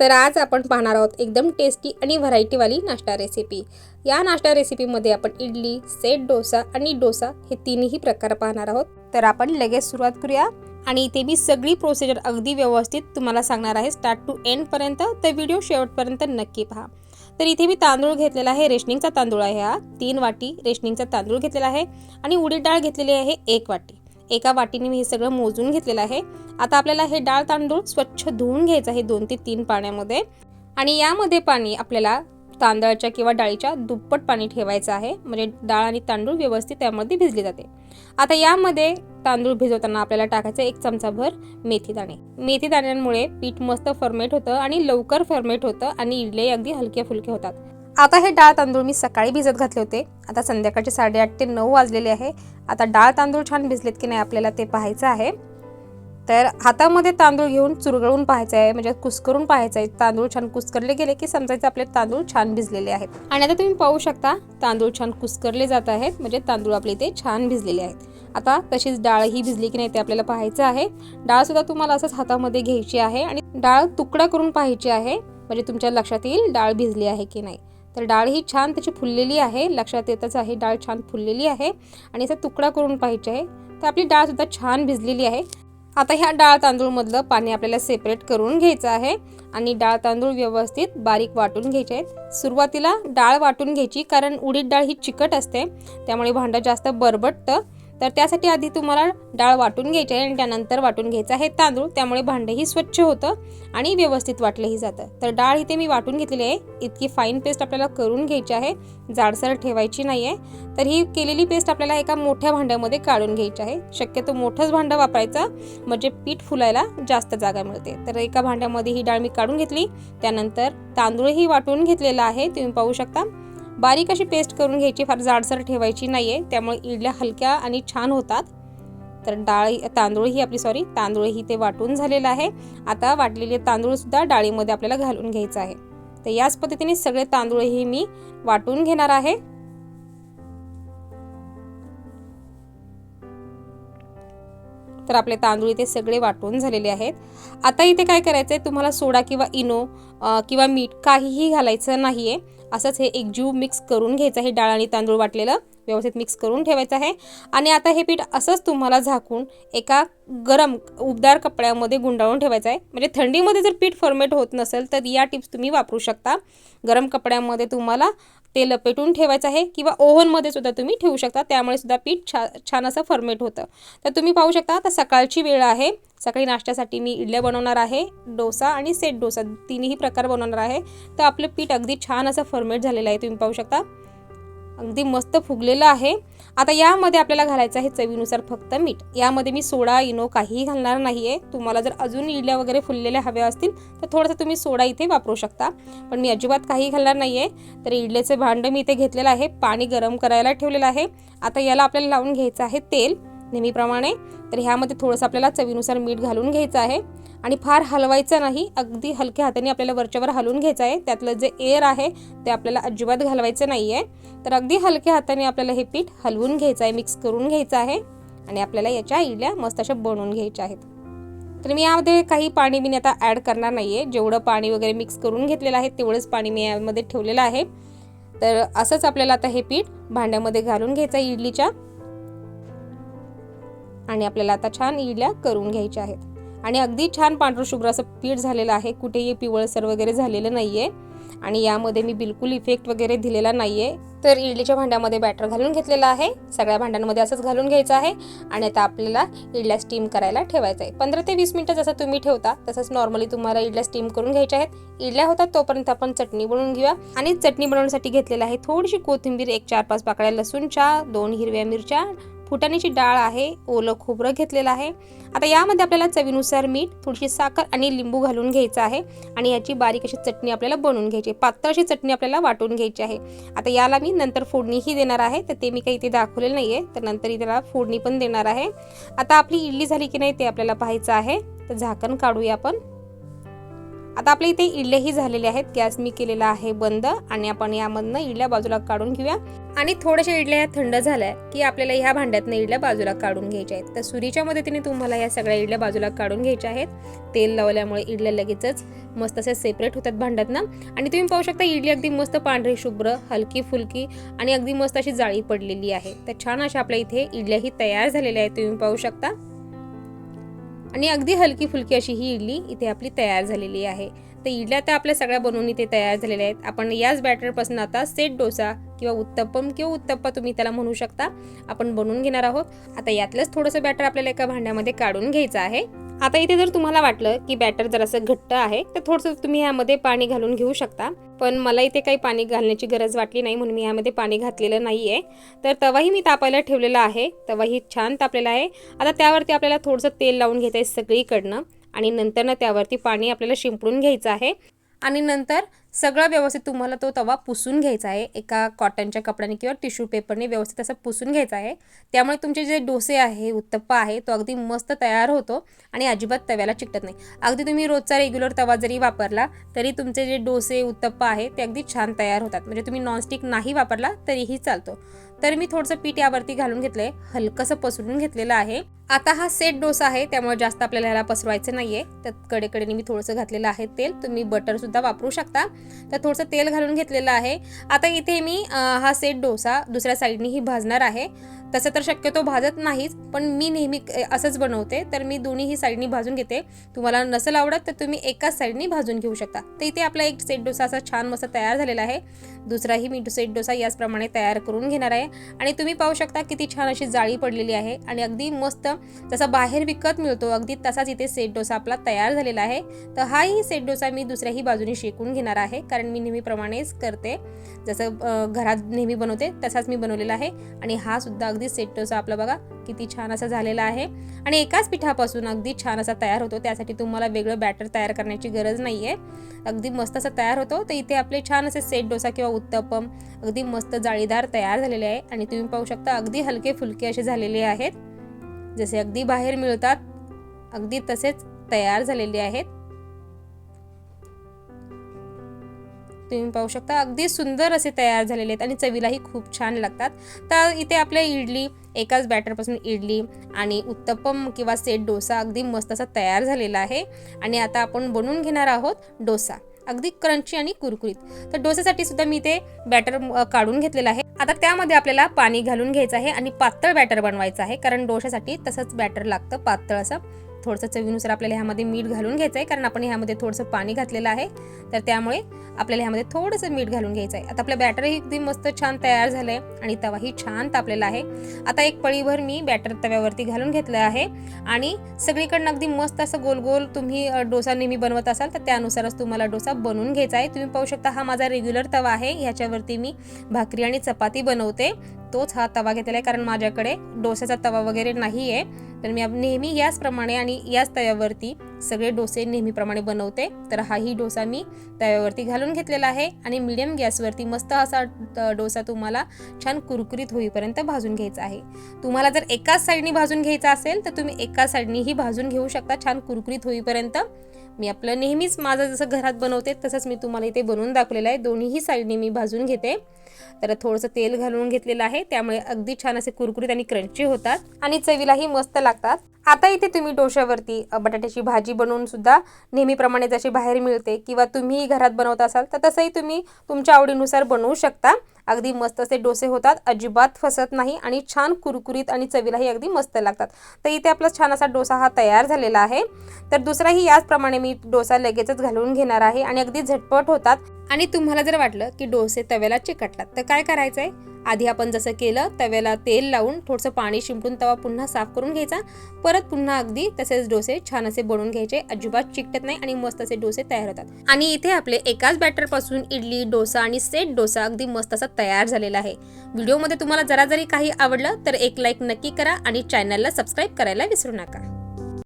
तर आज आपण पाहणार आहोत एकदम टेस्टी आणि व्हरायटीवाली नाश्ता रेसिपी या नाश्ता रेसिपीमध्ये आपण इडली सेट डोसा आणि डोसा हे तीनही प्रकार पाहणार आहोत. तर आपण लगेच सुरुवात करूया. आणि इथे मी सगळी प्रोसिजर अगदी व्यवस्थित तुम्हाला सांगणार आहे स्टार्ट टू एंडपर्यंत तर व्हिडिओ शेवटपर्यंत नक्की पहा. तर इथे मी तांदूळ घेतलेला आहे रेशनिंगचा तांदूळ आहे हा. तीन वाटी रेशनिंगचा तांदूळ घेतलेला आहे. आणि उडीद डाळ घेतलेली आहे एक वाटी. एका वाटीने मी हे सगळं मोजून घेतलेलं आहे. आता आपल्याला हे डाळ तांदूळ स्वच्छ धुवून घ्यायचं आहे दोन ते तीन पाण्यामध्ये. आणि यामध्ये पाणी आपल्याला तांदळाच्या किंवा डाळीच्या दुप्पट पाणी ठेवायचं आहे. म्हणजे डाळ आणि तांदूळ व्यवस्थित त्यामध्ये भिजले जाते. आता यामध्ये तांदूळ भिजवताना आपल्याला टाकायचं एक चमचाभर मेथी दाणे. मेथी दाण्यांमुळे पीठ मस्त फर्मेट होतं आणि लवकर फर्मेट होतं आणि इडले अगदी हलके फुलके होतात. आता हे डाळ तांदूळ मी सकाळी भिजत घातले होते. आता संध्याकाळचे साडेआठ ते नऊ वाजलेले आहे. आता डाळ तांदूळ छान भिजलेत की नाही आपल्याला ते पाहायचं आहे. तर हातामध्ये तांदूळ घेऊन चुरगळून पाहायचं आहे म्हणजे कुस्करून पाहायचं आहे. तांदूळ छान कुस्करले गेले की समजायचं आपले तांदूळ छान भिजलेले आहेत. आणि आता तुम्ही पाहू शकता तांदूळ छान कुस्करले जात आहेत म्हणजे तांदूळ आपले ते छान भिजलेले आहेत. आता तशीच डाळ ही भिजली की नाही ते आपल्याला पाहायचं आहे. डाळ सुद्धा तुम्हाला असंच हातामध्ये घ्यायची आहे आणि डाळ तुकडा करून पाहायची आहे म्हणजे तुमच्या लक्षात येईल डाळ भिजली आहे की नाही. तर डाळ ही छान त्याची फुललेली आहे. लक्षात येतच आहे डाळ छान फुललेली आहे आणि याचा तुकडा करून पाहिजे आहे. तर आपली डाळसुद्धा छान भिजलेली आहे. आता ह्या डाळ तांदूळमधलं पाणी आपल्याला सेपरेट करून घ्यायचं आहे आणि डाळ तांदूळ व्यवस्थित बारीक वाटून घ्यायचे आहेत. सुरुवातीला डाळ वाटून घ्यायची कारण उडीद डाळ ही चिकट असते त्यामुळे भांडं जास्त बरबटतं. तर त्यासाठी आधी तुम्हाला डाळ वाटून घ्यायची आहे आणि त्यानंतर वाटून घ्यायचं आहे तांदूळ. त्यामुळे भांडंही स्वच्छ होतं आणि व्यवस्थित वाटलंही जातं. तर डाळ इथे मी वाटून घेतलेली आहे. इतकी फाईन पेस्ट आपल्याला करून घ्यायची आहे. जाडसर ठेवायची नाही आहे. तर ही केलेली पेस्ट आपल्याला एका मोठ्या भांड्यामध्ये काढून घ्यायची आहे. शक्यतो मोठंच भांडं वापरायचं म्हणजे पीठ फुलायला जास्त जागा मिळते. तर एका भांड्यामध्ये ही डाळ मी काढून घेतली. त्यानंतर तांदूळही वाटून घेतलेला आहे. तुम्ही पाहू शकता. बारीक अशी पेस्ट करून घ्यायची फार जाडसर ठेवायची नाही आहे त्यामुळे इडल्या हलक्या आणि छान होतात. तर डाळ तांदूळ ही आपली सॉरी तांदूळ ही ते वाटून झालेलं आहे. आता वाटलेले तांदूळसुद्धा डाळीमध्ये आपल्याला घालून घ्यायचं आहे. तर याच पद्धतीने सगळे तांदूळही मी वाटून घेणार आहे. तर आपले तांदूळ इथे सगळे वाटून झालेले आहेत. आता इथे काय करायचं आहे तुम्हाला सोडा किंवा इनो किंवा मीठ काहीही घालायचं नाही आहे असंच हे एक जीव मिक्स करून घ्यायचं आहे डाळ आणि तांदूळ वाटलेलं व्यवस्थित मिक्स करून ठेवायचं आहे. आणि आता हे पीठ असंच तुम्हाला झाकून एका गरम उबदार कपड्यामध्ये गुंडाळून ठेवायचं आहे. म्हणजे थंडीमध्ये जर पीठ फॉर्मेट होत नसेल तर या टिप्स तुम्ही वापरू शकता. गरम कपड्यामध्ये तुम्हाला ते लपेटून ठेवायचं आहे किंवा ओव्हनमध्ये सुद्धा तुम्ही ठेवू शकता. त्यामुळे सुद्धा पीठ छा छान असं फर्मेट होतं. तर तुम्ही पाहू शकता आता सकाळची वेळ आहे. सकाळी नाश्त्यासाठी मी इडल्या बनवणार आहे डोसा आणि सेट डोसा. तिन्ही प्रकार बनवणार आहे. तर आपलं पीठ अगदी छान असं फर्मेट झालेलं आहे. तुम्ही पाहू शकता. अगदी मस्त फुगलेलं आहे. आता यामध्ये आपल्याला घालायचं आहे चवीनुसार फक्त मीठ. यामध्ये मी सोडा इनो काहीही घालणार नाही आहे तुम्हाला जर अजून इडल्या वगैरे फुललेल्या हव्या असतील तर थोडंसं तुम्ही सोडा इथे वापरू शकता. पण मी अजिबात काही घालणार नाही आहे तर इडल्याचं भांडं मी इथे घेतलेलं आहे. पाणी गरम करायला ठेवलेलं आहे. आता याला आपल्याला लावून घ्यायचं आहे तेल. नेहमीप्रमाणे तर ह्यामध्ये थोडंसं आपल्याला चवीनुसार मीठ घालून घ्यायचं आहे. आणि फार हलवायचं नाही अगदी हलक्या हाताने आपल्याला वरच्यावर हलवून घ्यायचं आहे. त्यातलं जे एअर आहे ते आपल्याला अजिबात घालवायचं नाही आहे तर अगदी हलक्या हाताने आपल्याला हे पीठ हलवून घ्यायचं आहे मिक्स करून घ्यायचं आहे. आणि आपल्याला याच्या इडल्या मस्त अशा बनवून घ्यायच्या आहेत. तर मी यामध्ये काही पाणी मी आता ॲड करणार नाही आहे जेवढं पाणी वगैरे मिक्स करून घेतलेलं आहे तेवढंच पाणी मी यामध्ये ठेवलेलं आहे. तर असंच आपल्याला आता हे पीठ भांड्यामध्ये घालून घ्यायचं आहे इडलीच्या. आणि आपल्याला आता छान इडल्या करून घ्यायच्या आहेत. आणि अगदी छान पांढरशुभ्र असं पीठ झालेलं आहे. कुठेही पिवळसर वगैरे झालेलं नाही आहे आणि यामध्ये मी बिलकुल इफेक्ट वगैरे दिलेला नाही आहे तर इडलीच्या भांड्यामध्ये बॅटर घालून घेतलेलं आहे. सगळ्या भांड्यांमध्ये असंच घालून घ्यायचं आहे. आणि आता आपल्याला इडल्या स्टीम करायला ठेवायचं आहे. पंधरा ते वीस मिनटं जसं तुम्ही ठेवता तसंच नॉर्मली तुम्हाला इडल्या स्टीम करून घ्यायच्या आहेत. इडल्या होतात तोपर्यंत आपण चटणी बनवून घेऊया. आणि चटणी बनवण्यासाठी घेतलेलं आहे थोडीशी कोथिंबीर एक चार पाच पाकळ्या लसूणच्या दोन हिरव्या मिरच्या फुटाण्याची डाळ आहे ओलं खोबरं घेतलेलं आहे. आता यामध्ये आपल्याला चवीनुसार मीठ थोडीशी साखर आणि लिंबू घालून घ्यायचं आहे आणि याची बारीक अशी चटणी आपल्याला बनवून घ्यायची पातळ अशी चटणी आपल्याला वाटून घ्यायची आहे. आता याला मी नंतर फोडणीही देणार आहे तर ते मी काही इथे दाखवलेलं नाही आहे तर नंतर त्याला फोडणी पण देणार आहे. आता आपली इडली झाली की नाही ते आपल्याला पाहायचं आहे. तर झाकण काढूया आपण. आता आपल्या इथे इडल्याही झालेल्या आहेत. गॅस मी केलेला आहे बंद आणि आपण यामधनं इडल्या बाजूला काढून घेऊया. आणि थोड्याशा इडल्या ह्या थंड झाल्या की आपल्याला ह्या भांड्यातनं इडल्या बाजूला काढून घ्यायच्या आहेत. तर सुरीच्या मदतीने तुम्हाला या सगळ्या इडल्या बाजूला काढून घ्यायच्या आहेत. तेल लावल्यामुळे इडल्या लगेचच मस्त असे सेपरेट होतात भांड्यातनं. आणि तुम्ही पाहू शकता इडली अगदी मस्त पांढरी शुभ्र हलकी फुलकी आणि अगदी मस्त अशी जाळी पडलेली आहे. तर छान अशा आपल्या इथे इडल्याही तयार झालेल्या आहेत. तुम्ही पाहू शकता. आणि अगदी हलकी फुलकी अशी ही इडली इथे आपली तयार झालेली आहे. तर इडल्या त्या आपल्या सगळ्या बनवून इथे तयार झालेल्या आहेत. आपण याच बॅटरपासून आता सेट डोसा किंवा उत्तप्पम किंवा उत्तप्पा तुम्ही त्याला म्हणू शकता. आपण बनवून घेणार आहोत. आता यातलंच थोडंसं बॅटर आपल्याला एका भांड्यामध्ये काढून घ्यायचं आहे. आता इथे जर तुम्हाला वाटलं की बॅटर जरासं घट्ट आहे तर थोडंसं तुम्ही ह्यामध्ये पाणी घालून घेऊ शकता. पण मला इथे काही पाणी घालण्याची गरज वाटली नाही म्हणून मी ह्यामध्ये पाणी घातलेलं नाही आहे तर तवाही मी तापायला ठेवलेला आहे. तवाही छान तापलेला आहे. आता त्यावरती आपल्याला थोडंसं तेल लावून घ्यायचं आहे सगळीकडनं. आणि नंतर ना त्यावरती पाणी आपल्याला शिंपडून घ्यायचं आहे. आणि नंतर सगळं व्यवस्थित तुम्हाला तो तवा पुसून घ्यायचा आहे. एका कॉटनच्या कपड्याने किंवा टिश्यू पेपरने व्यवस्थित असं पुसून घ्यायचा आहे. त्यामुळे तुमचे जे डोसे आहे उत्तप्पा आहे तो अगदी मस्त तयार होतो आणि अजिबात तव्याला चिकटत नाही. अगदी तुम्ही रोजचा रेग्युलर तवा जरी वापरला तरी तुमचे जे डोसे उत्तप्पा आहे ते अगदी छान तयार होतात. म्हणजे तुम्ही नॉनस्टिक नाही वापरला तरीही चालतो. तर मी थोडंसं पीठ यावरती घालून घेतलं आहे हलकंसं पसरून घेतलेलं आहे. आता हा सेट डोसा आहे त्यामुळे जास्त आपल्याला ह्याला पसरवायचं नाही आहे तर कडेकडेने मी थोडंसं घातलेलं आहे तेल. तुम्ही बटरसुद्धा वापरू शकता. तर थोडंसं तेल घालून घेतलेलं आहे. आता इथे मी हा सेट डोसा दुसऱ्या साईडनेही भाजणार आहे. तसं तर शक्यतो भाजत नाहीच पण मी नेहमी असंच बनवते. तर मी दोन्हीही साईडनी भाजून घेते. तुम्हाला नसेल आवडत तर तुम्ही एकाच साईडनी भाजून घेऊ शकता. तर इथे आपला एक सेट डोसा असा छान मस्त तयार झालेला आहे. दुसराही मी सेट डोसा याचप्रमाणे तयार करून घेणार आहे. आणि तुम्ही पाहू शकता किती छान अशी जाळी पडलेली आहे. आणि अगदी मस्त जसा बाहेर विकत मिळतो अगदी तसाच इथे सेट डोसा आपला तयार झालेला आहे. तर हाही सेट डोसा मी दुसऱ्याही बाजूने शेकून घेणार आहे कारण मी नेहमीप्रमाणेच करते. जसं घरात नेहमी बनवते तसाच मी बनवलेला आहे. आणि हा सुद्धा अगदी सेट डोसा आपला बघा किती छान असा झालेला आहे. आणि एकाच पिठापासून अगदी छान असा तयार होतो. त्यासाठी तुम्हाला वेगळं बॅटर तयार करण्याची गरज नाही आहे अगदी मस्त असा तयार होतो. तर इथे आपले छान असे सेट डोसा किंवा उत्तपम अगदी मस्त जाळीदार तयार झालेले आहे. आणि तुम्ही पाहू शकता अगदी हलके फुलके असे झालेले आहेत. जसे अगदी बाहेर मिळतात अगदी तसेच तयार झालेले आहेत. तुम्ही पाहू शकता. अगदी सुंदर असे तयार झालेले आहेत आणि चवीलाही खूप छान लागतात. तर इथे आपल्या इडली एकाच बॅटरपासून इडली आणि उत्तपम किंवा सेट डोसा अगदी मस्त असा तयार झालेला आहे. आणि आता आपण बनवून घेणार आहोत डोसा. अगदी क्रंची आणि कुरकुरीत. तर डोस्यासाठी सुद्धा मी ते बॅटर काढून घेतलेलं आहे. आता त्यामध्ये आपल्याला पाणी घालून घ्यायचं आहे आणि पातळ बॅटर बनवायचं आहे. कारण डोशासाठी तसंच बॅटर लागतं पातळ असं. थोडंसं चवीनुसार आपल्याला ह्यामध्ये मीठ घालून घ्यायचं आहे कारण आपण ह्यामध्ये थोडंसं पाणी घातलेलं आहे. तर त्यामुळे आपल्याला ह्यामध्ये थोडंसं मीठ घालून घ्यायचं आहे आता आपलं बॅटरही अगदी मस्त छान तयार झालं आहे आणि तवाही छान तापलेला आहे. आता एक पळीभर मी बॅटर तव्यावरती घालून घेतलं आहे आणि सगळीकडनं अगदी मस्त असं गोल गोल तुम्ही डोसा नेहमी बनवत असाल तर त्यानुसारच तुम्हाला डोसा बनवून घ्यायचा आहे. तुम्ही पाहू शकता हा माझा रेग्युलर तवा आहे. ह्याच्यावरती मी भाकरी आणि चपाती बनवते. तोच हा तवा घेतलेला आहे कारण माझ्याकडे डोस्याचा तवा वगैरे नाही आहे तर मी नेहमी याचप्रमाणे आणि याच तव्यावरती सगळे डोसे नेहमीप्रमाणे बनवते. तर हाही डोसा मी तव्यावरती घालून घेतलेला आहे आणि मिडियम गॅसवरती मस्त असा डोसा तुम्हाला छान कुरकुरीत होईपर्यंत भाजून घ्यायचा आहे. तुम्हाला जर एकाच साईडनी भाजून घ्यायचा असेल तर तुम्ही एकाच साईडनीही भाजून घेऊ शकता छान कुरकुरीत होईपर्यंत. मी आपलं नेहमीच माझं जसं घरात बनवते तसंच मी तुम्हाला इथे बनवून दाखवलेलं आहे. दोन्हीही साईडने मी भाजून घेते. तर थोडंसं तेल घालून घेतलेलं आहे. त्यामुळे अगदी छान असे कुरकुरीत आणि क्रंची होतात. आणि चवीलाही मस्त लागतात. आता इथे तुम्ही डोश्यावरती बटाट्याची भाजी बनवून सुद्धा नेहमीप्रमाणे जशी बाहेर मिळते किंवा तुम्ही घरात बनवत असाल तर तसंही तुम्ही तुमच्या आवडीनुसार बनवू शकता. अगदी मस्त असे डोसे होतात. अजिबात फसत नाही आणि छान कुरकुरीत आणि चवीलाही अगदी मस्त लागतात. तर इथे आपला छान असा डोसा हा तयार झालेला आहे. तर दुसराही याचप्रमाणे मी डोसा लगेचच घालून घेणार आहे आणि अगदी झटपट होतात. आणि तुम्हाला जर वाटलं की डोसे तव्याला चिकटतात तर काय करायचं आहे आधी आपण जसं केलं तव्याला तेल लावून थोडंसं पाणी शिंपडून तवा पुन्हा साफ करून घ्यायचा. परत पुन्हा अगदी तसेच डोसे छान असे बनवून घ्यायचे. अजिबात चिकटत नाही आणि मस्त असे डोसे तयार होतात. आणि इथे आपले एकाच बॅटरपासून इडली डोसा आणि सेट डोसा अगदी मस्त असा तयार झालेला आहे. व्हिडिओमध्ये तुम्हाला जरा जरी काही आवडलं तर एक लाईक नक्की करा आणि चॅनलला सबस्क्राईब करायला विसरू नका.